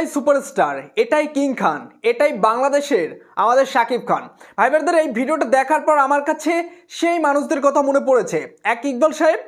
এটাই সুপারস্টার, এটাই কিং খান, এটাই বাংলাদেশের আমাদের শাকিব খান। ভাই ব্রাদার এই ভিডিওটা দেখার পর আমার কাছে সেই মানুষদের কথা মনে পড়েছে। এক ইকবাল সাহেব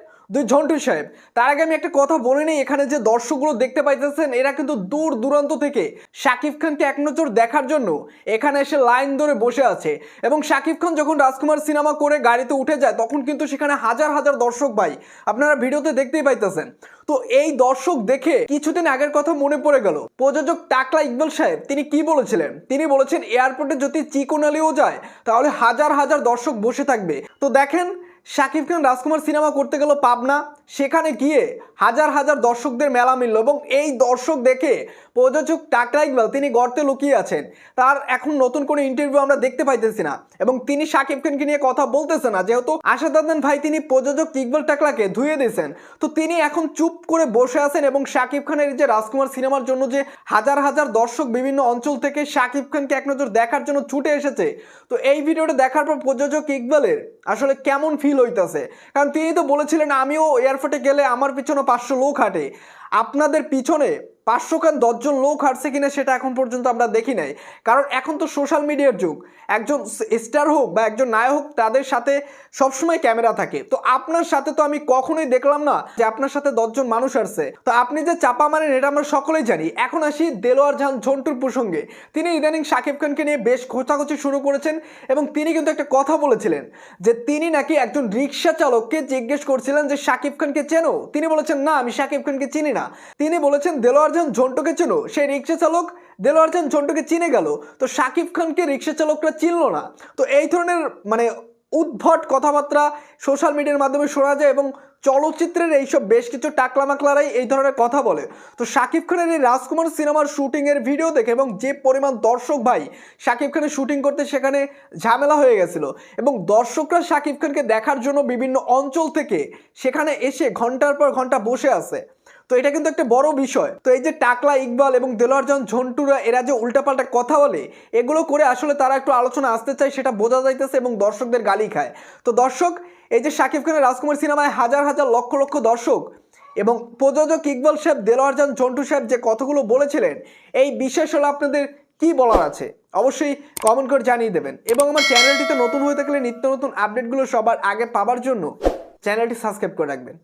ঝন্টু সাহেব, তার আগে আমি একটা কথা বলে নিই, এখানে যে দর্শকগুলো দেখতে পাইতেছেন, এরা কিন্তু দূর দূরান্ত থেকে শাকিব খানকে এক নজর দেখার জন্য এখানে এসে লাইন ধরে বসে আছে। এবং শাকিব খান যখন রাজকুমার সিনেমা করে গাড়িতে উঠে যায়, তখন কিন্তু সেখানে হাজার হাজার দর্শক ভাই, আপনারা ভিডিওতে দেখতেই পাইতেছেন। তো এই দর্শক দেখে কিছুদিন আগের কথা মনে পড়ে গেল। প্রযোজক টাকলা ইকবাল সাহেব, তিনি কি বলেছিলেন? তিনি বলেছেন, এয়ারপোর্টে যদি চিকোনালিও যায়, তাহলে হাজার হাজার দর্শক বসে থাকবে। তো দেখেন শাকিব খান রাজকুমার সিনেমা করতে গেল পাবনা। সেখানে গিয়ে হাজার হাজার দর্শকদের মেলা মিলল এবং এই দর্শক দেখে প্রযোজক টাকলা ইকবাল তিনি গর্তে লুকিয়ে আছেন। তার এখন নতুন কোনো ইন্টারভিউ আমরা দেখতে পাইতেছি না এবং তিনি শাকিব খানকে নিয়ে কথা বলতেছে না। যেহেতু আশাদাদান ভাই, তিনি প্রযোজক ইকবাল টাকলাকে ধুয়ে দিয়েছেন, তো তিনি এখন চুপ করে বসে আছেন এবং শাকিব খানের যে রাজকুমার সিনেমার জন্য যে হাজার হাজার দর্শক বিভিন্ন অঞ্চল থেকে শাকিব খানকে এক নজর দেখার জন্য ছুটে এসেছে, তো এই ভিডিওটা দেখার পর প্রযোজক ইকবালের আসলে কেমন ফিল হইতেছে? কারণ তিনি তো বলেছিলেন, আমিও এয়ারপোর্টে গেলে আমার পিছনে পাঁচশো লোক হাঁটে। আপনাদের পিছনে পাঁচশো খান দশজন লোক হাঁটছে কিনা সেটা এখন পর্যন্ত আমরা দেখি নাই। কারণ এখন তো সোশ্যাল মিডিয়ার যুগ। একজন স্টার হোক বা একজন নায়ক হোক, তাদের সাথে সবসময় ক্যামেরা থাকে। তো আপনার সাথে তো আমি কখনোই দেখলাম না যে আপনার সাথে দশজন মানুষ আসছে তো আপনি যে চাপা মারেন, এটা আমরা সকলেই জানি। এখন আসি দেলোয়ার জাহান ঝন্টুর প্রসঙ্গে। তিনি ইদানিং শাকিব খানকে নিয়ে বেশ খোঁচাখুচি শুরু করেছেন এবং তিনি কিন্তু একটা কথা বলেছিলেন যে তিনি নাকি একজন রিক্সা চালককে জিজ্ঞেস করছিলেন যে শাকিব খানকে চেনো? তিনি বলেছেন, না, আমি শাকিব খানকে চিনি না। তিনি বলেছেন, দেলোয়ার জাহান ঝন্টুকে চেনো? সেই রিক্সা চালক দেলোয়ার জাহান ঝন্টুকে চিনে গেল। তো শাকিব খানকে রিক্সা চালকরা চিনল না। তো এই ধরনের মানে উদ্ভট কথাবার্তা সোশ্যাল মিডিয়ার মাধ্যমে শোনা যায় এবং চলচ্চিত্রের এইসব বেশ কিছু টাকলা মাকলারাই এই ধরনের কথা বলে। তো শাকিব খানের এই রাজকুমার সিনেমার শুটিংয়ের ভিডিও দেখে এবং যে পরিমাণ দর্শক ভাই শাকিব খানের শুটিং করতে সেখানে ঝামেলা হয়ে গেছিল এবং দর্শকরা শাকিব খানকে দেখার জন্য বিভিন্ন অঞ্চল থেকে সেখানে এসে ঘণ্টার পর ঘণ্টা বসে আছে। তো এটা কিন্তু একটা বড় বিষয়। তো এই যে টাকলা, ইকবাল এবং দেলোয়ারজন, ঝন্টুরা, এরা যে উল্টাপাল্টা কথা বলে, এগুলো করে আসলে তারা একটু আলোচনা আসতে চায়, সেটা বোঝা যাইতেছে এবং দর্শকদের গালি খায়। তো দর্শক, এই যে শাকিব খানের রাজকুমার সিনেমায় হাজার হাজার লক্ষ লক্ষ দর্শক এবং প্রযোজক ইকবাল সাহেব দেলোয়ার জাহান ঝন্টু সাহেব যে কথাগুলো বলেছিলেন, এই বিশেষ হলো আপনাদের কি বলার আছে? অবশ্যই কমেন্ট করে জানিয়ে দেবেন। এবং আমার চ্যানেলটিতে নতুন হয়ে থাকলে নিত্য নতুন আপডেটগুলো সবার আগে পাবার জন্য চ্যানেলটি সাবস্ক্রাইব করে রাখবেন।